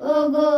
Ogo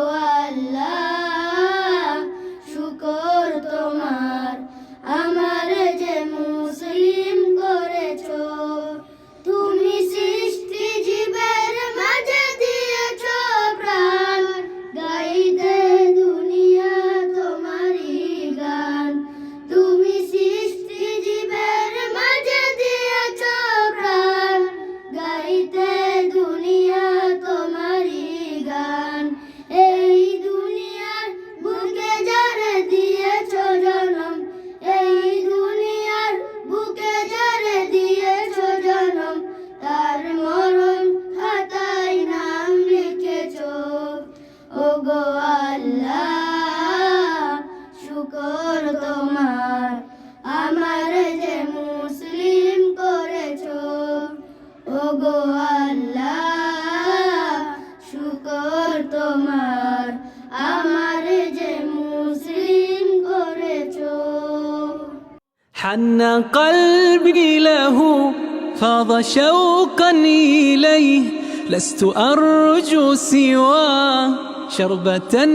حن قلبي له فاض شوقا إليه لست أرجو سوى شربة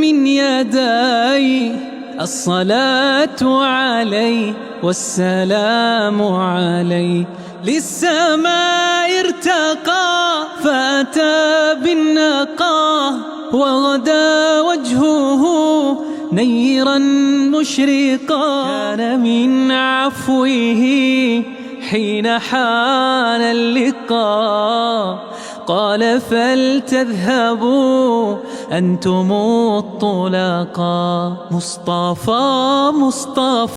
من يدي الصلاة عليه والسلام عليه. للسماء ارتقى فأتى بالنقى وغدا وجهه نيرا مشرقا كان من عفوه حين حان اللقاء. قال فلتذهبوا أنتم الطلقاء. مصطفى مصطفى.